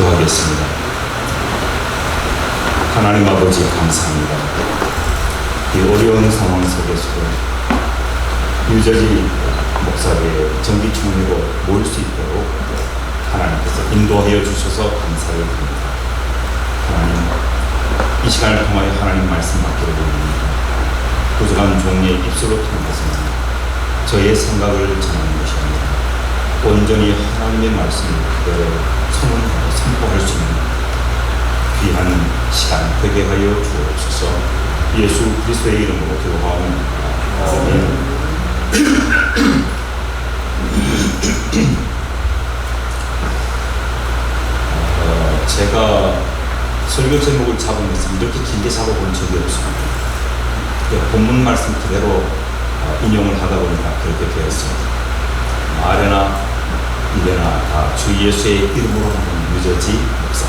기도하겠습니다. 하나님 아버지 감사합니다. 이 어려운 상황 속에서도 유저지 목사의 정기총회로 모일 수 있도록 하나님께서 인도하여 주셔서 감사를 드립니다. 하나님, 이 시간을 통하여 하나님 말씀 받기를 원합니다. 부족한 종의 입술로 통해서 저의 생각을 전하는 아니라 온전히 하나님의 말씀을 그대로 선언하고 선포할 수 있는 귀한 시간 되게 하여 주옵소서 예수 그리스도의 이름으로 기도하옵니다. 어, 제가 설교 제목을 잡으면서 이렇게 길게 잡아본 적이 없습니다. 예, 본문 말씀 그대로 어, 인용을 하다 보니까 그렇게 되었습니다. 아래나 이래나 다 주 예수의 이름으로 하는 유저지 목사.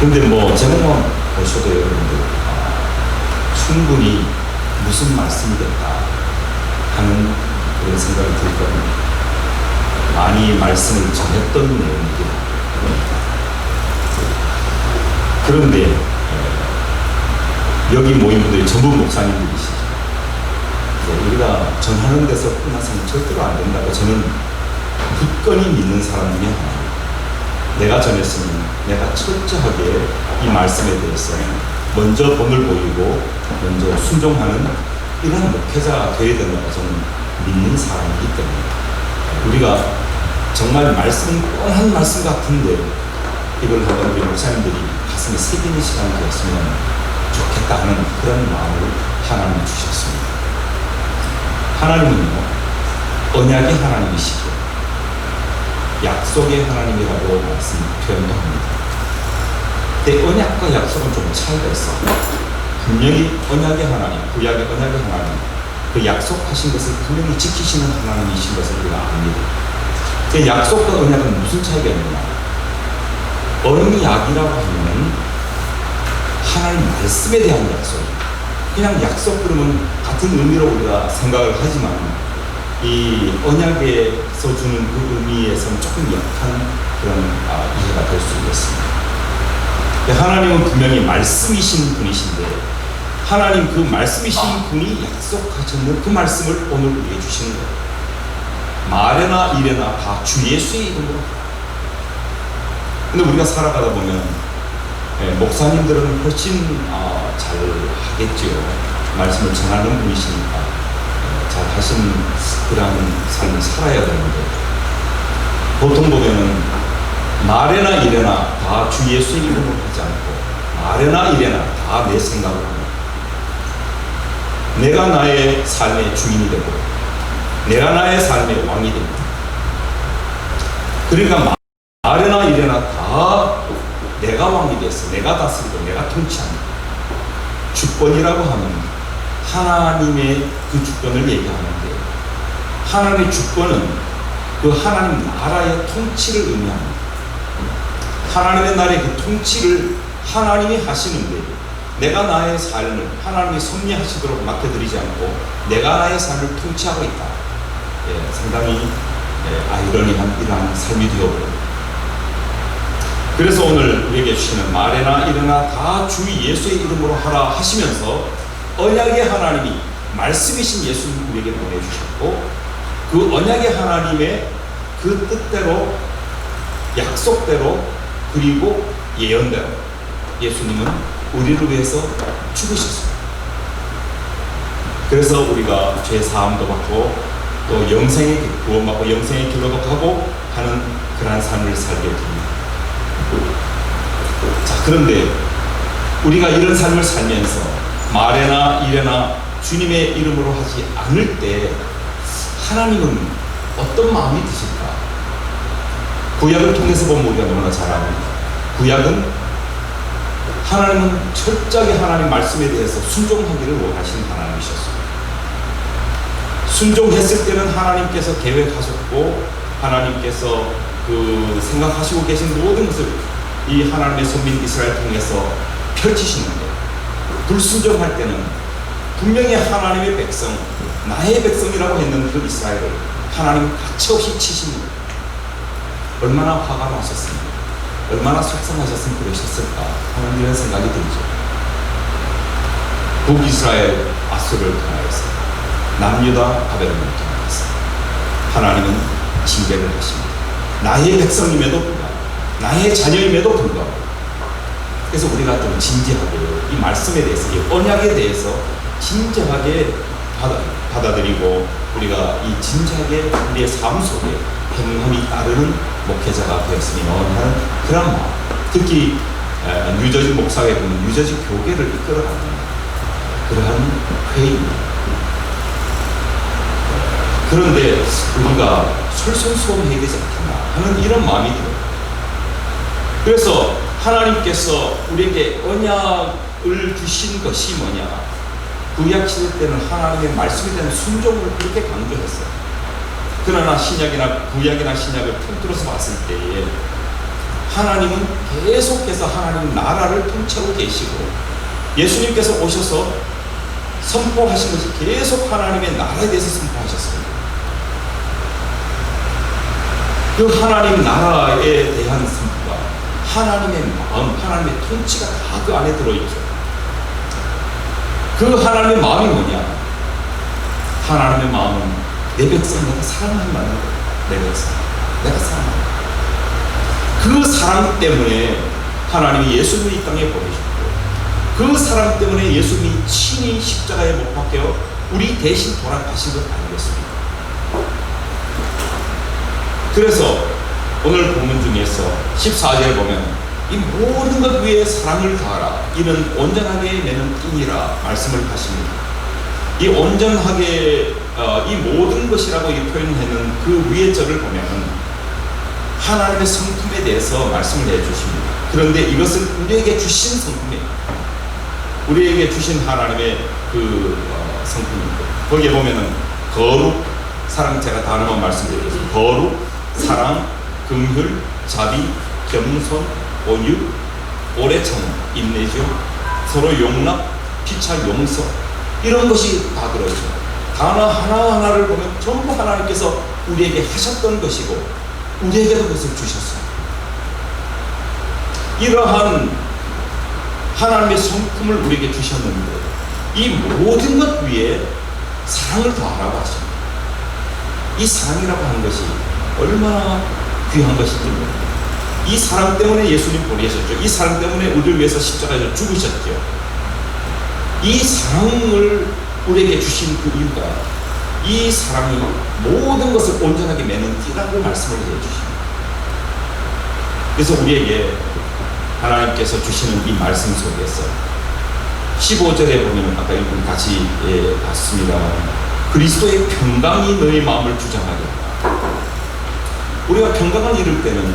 근데 뭐 제목만 보셔도 여러분들 아, 충분히 무슨 말씀이겠다 하는 그런 생각이 들 겁니다. 많이 말씀을 전했던 내용이긴 합니다. 그런데 에, 여기 모인 분들이 전부 목사님들이시죠. 네, 우리가 전하는 데서 끝나서는 절대로 안 된다고 저는 굳건히 믿는 사람 중에 하나입니다. 내가 전했으면 내가 철저하게 이 말씀에 대해서 먼저 본을 보이고 먼저 순종하는 이런 목회자가 되어야 된다고 저는 믿는 사람이기 때문에 우리가 정말 말씀은 뻔한 말씀 같은데 이걸 하던 우리 목사님들이 가슴에 새기는 시간이 되었으면 좋겠다 하는 그런 마음을 하나님이 주셨습니다. 하나님은요, 언약의 하나님이시고, 약속의 하나님이라고 말씀 표현도 합니다. 근데 언약과 약속은 좀 차이가 있어. 분명히 언약의 하나님, 구약의 언약의 하나님, 그 약속하신 것을 분명히 지키시는 하나님이신 것을 우리가 압니다. 그 약속과 언약은 무슨 차이가 있느냐? 언약이라고 하면 하나님 말씀에 대한 약속입니다. 그냥 약속 그러면 같은 의미로 우리가 생각을 하지만 이 언약에서 주는 그 의미에서는 조금 약한 그런 아, 이해가 될 수 있겠습니다. 하나님은 분명히 말씀이신 분이신데 하나님 그 말씀이신 분이 약속하셨는 그 말씀을 오늘 우리에게 주시는 거예요. 말에나 일에나 다 주 예수의 이름으로. 근데 우리가 살아가다 보면 예, 목사님들은 훨씬 어, 잘 하겠지요. 말씀을 전하는 분이시니까 예, 잘 하시는 그런 삶을 살아야 되는데 보통 보면은 말에나 일에나 다 주 예수의 이름으로 하지 않고 말에나 일에나 다 내 생각을 합니다. 내가 나의 삶의 주인이 되고 내가 나의 삶의 왕이 됩니다. 그러니까 말에나 일에나 다 내가 왕이 돼서 내가 다스리고 내가 통치합니다. 주권이라고 하면 하나님의 그 주권을 얘기하는데 하나님의 주권은 그 하나님 나라의 통치를 의미합니다. 하나님의 나라의 그 통치를 하나님이 하시는데 내가 나의 삶을 하나님이 섭리하시도록 맡겨드리지 않고 내가 나의 삶을 통치하고 있다. 예, 상당히 예, 아이러니한 이러한 삶이 되어버립니다. 그래서 오늘 우리에게 주시는 말에나 일어나 다 주 예수의 이름으로 하라 하시면서 언약의 하나님이 말씀이신 예수님 우리에게 보내주셨고 그 언약의 하나님의 그 뜻대로 약속대로 그리고 예언대로 예수님은 우리를 위해서 죽으셨습니다. 그래서 우리가 죄 사함도 받고 또 영생의 구원받고 영생의 길로도 가고 하는 그러한 삶을 살게 됩니다. 자, 그런데 우리가 이런 삶을 살면서 말에나 일에나 주님의 이름으로 하지 않을 때 하나님은 어떤 마음이 드실까? 구약을 통해서 보면 우리가 너무나 잘 압니다. 구약은 하나님은 철저하게 하나님 말씀에 대해서 순종하기를 원하시는 하나님이셨습니다. 순종했을 때는 하나님께서 계획하셨고 하나님께서 그 생각하시고 계신 모든 것을 이 하나님의 선민 이스라엘 통해서 펼치시는데 불순종할 때는 분명히 하나님의 백성 나의 백성이라고 했는 그 이스라엘을 하나님 가차없이 치십니다. 얼마나 화가 나셨습니까? 얼마나 속상하셨으면 그러셨을까 하는 이런 생각이 들죠. 북이스라엘 아수를 통하여서 남유다 바벨론을 통하여서 하나님은 징계를 하십니다. 나의 백성임에도 불구하고 나의 자녀임에도 불구하고. 그래서 우리가 좀 진지하게 이 말씀에 대해서 이 언약에 대해서 진지하게 받아, 받아들이고 우리가 이 진지하게 우리의 삶 속에 평함이 따르는 목회자가 되었으면 하는 그런 마음. 특히 에, 뉴저지 목사에 보면 뉴저지 교계를 이끌어가는 그러한 회의입니다. 그런데 우리가 솔선수범해야 되지 않겠나 하는 이런 마음이 들어요. 그래서 하나님께서 우리에게 언약을 주신 것이 뭐냐? 구약 시대 때는 하나님의 말씀에 대한 순종을 그렇게 강조했어요. 그러나 신약이나 구약이나 신약을 통틀어서 봤을 때에 하나님은 계속해서 하나님 나라를 통치하고 계시고 예수님께서 오셔서 선포하신 것이 계속 하나님의 나라에 대해서 선포하셨습니다. 그 하나님 나라에 대한 선포가 하나님의 마음, 하나님의 통치가 다 그 안에 들어있죠. 그 하나님의 마음이 뭐냐? 하나님의 마음은 내 백성 내가 사랑한다는. 내 백성 내가 사랑한다. 그 사랑 때문에 하나님이 예수님을 이 땅에 보내셨고 그 사랑 때문에 예수님이 친히 십자가에 못 박혀 우리 대신 돌아가신 것 아니겠습니까? 그래서 오늘 본문 중에서 14절에 보면 이 모든 것 위에 사랑을 다하라 이는 온전하게 내는 인이라 말씀을 하십니다. 이 온전하게 어, 이 모든 것이라고 이 표현하는 그 위에 절을 보면 하나님의 성품에 대해서 말씀을 해주십니다. 그런데 이것은 우리에게 주신 성품이에요. 우리에게 주신 하나님의 그 어, 성품입니다. 거기에 보면은 거룩, 사랑 제가 단어만 말씀드리겠습니다. 거룩, 사랑, 긍휼, 자비, 겸손, 온유, 오래 참, 인내죠. 서로 용납, 피차 용서 이런 것이 다 들어있죠. 단어 하나하나를 보면 전부 하나님께서 우리에게 하셨던 것이고 우리에게도 그것을 주셨어요. 이러한 하나님의 성품을 우리에게 주셨는데 이 모든 것 위에 사랑을 더하라고 하십니다. 이 사랑이라고 하는 것이 얼마나 귀한 것인지 모릅니다. 이 사랑 때문에 예수님 보내셨죠. 이 사랑 때문에 우리를 위해서 십자가에서 죽으셨죠. 이 사랑을 우리에게 주신 그 이유가 이 사랑이 모든 것을 온전하게 매는 띠라고 말씀을 해주십니다. 그래서 우리에게 하나님께서 주시는 이 말씀 속에서 15절에 보면 아까 읽은 같이 예, 봤습니다. 그리스도의 평강이 너의 마음을 주장하게. 우리가 평강을 이룰 때는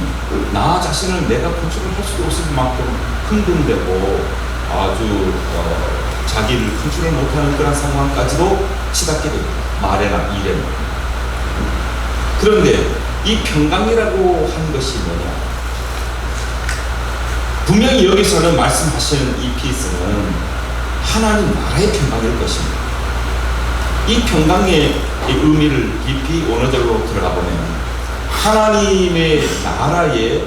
나 자신을 내가 컨트롤 할 수 없을 만큼 흥분되고 아주 어, 자기를 컨트롤 못하는 그런 상황까지도 치닫게 됩니다. 말에나 일에나. 그런데 이 평강이라고 한 것이 뭐냐? 분명히 여기서는 말씀하시는 이 피스는 하나님 나라의 평강일 것입니다. 이 평강의 이 의미를 깊이 원어적으로 들어가 보면 하나님의 나라에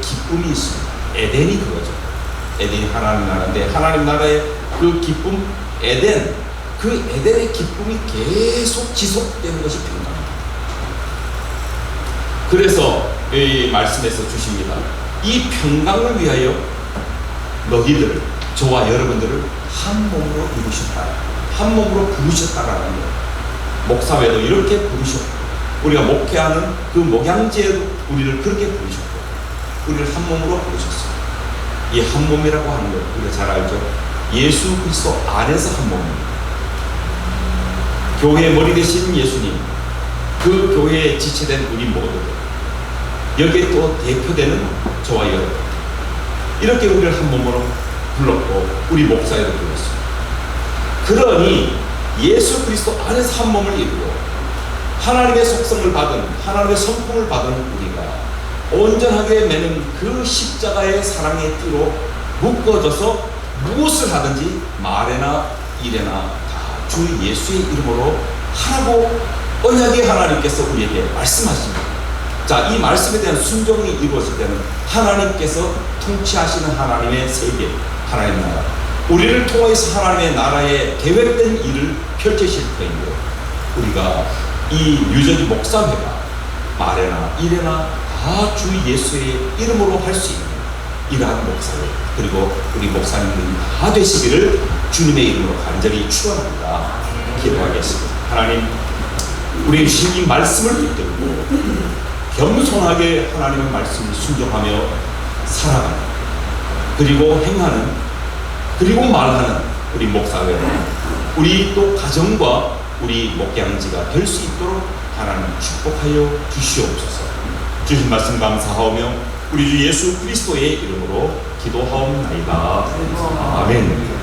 기쁨이 있습니다. 에덴이 그거죠. 에덴이 하나님 나라인데 하나님 나라의 그 기쁨, 에덴, 그 에덴의 기쁨이 계속 지속되는 것이 평강입니다. 그래서 이 말씀에서 주십니다. 이 평강을 위하여 너희들, 저와 여러분들을 한 몸으로 이루셨다. 한 몸으로 부르셨다라는 거예요. 목사회도 이렇게 부르셨고, 우리가 목회하는 그 목양제도 우리를 그렇게 부르셨고, 우리를 한 몸으로 부르셨어요. 이 한 몸이라고 하는 것 우리가 잘 알죠. 예수 그리스도 안에서 한 몸입니다. 교회의 머리 되신 예수님, 그 교회에 지체된 우리 모두들, 여기에 또 대표되는 저와 여러분, 이렇게 우리를 한 몸으로 불렀고, 우리 목사에도 불렀어요. 그러니 예수 그리스도 안에서 한 몸을 이루고, 하나님의 속성을 받은, 하나님의 성품을 받은 우리가 온전하게 매는 그 십자가의 사랑의 띠로 묶어져서 무엇을 하든지 말에나 일에나 다 주 예수의 이름으로 하라고 언약의 하나님께서 우리에게 말씀하십니다. 자, 이 말씀에 대한 순종이 이루어질 때는 하나님께서 통치하시는 하나님의 세계, 하나님 나라. 우리를 통해서 하나님의 나라의 계획된 일을 펼치실 터인데 우리가 이 뉴저지 목사회가 말에나 일에나 다 주 예수의 이름으로 할 수 있는 이러한 목사회 그리고 우리 목사님들이 다 되시기를 주님의 이름으로 간절히 축원합니다. 기도하겠습니다. 하나님 우리 주신 이 말씀을 붙들고 겸손하게 하나님의 말씀을 순종하며 살아가는 그리고 행하는 그리고 말하는 우리 목사회 우리 또 가정과 우리 목양지가 될 수 있도록 하나님 축복하여 주시옵소서. 주신 말씀 감사하오며 우리 주 예수 그리스도의 이름으로 기도하옵나이다. 아멘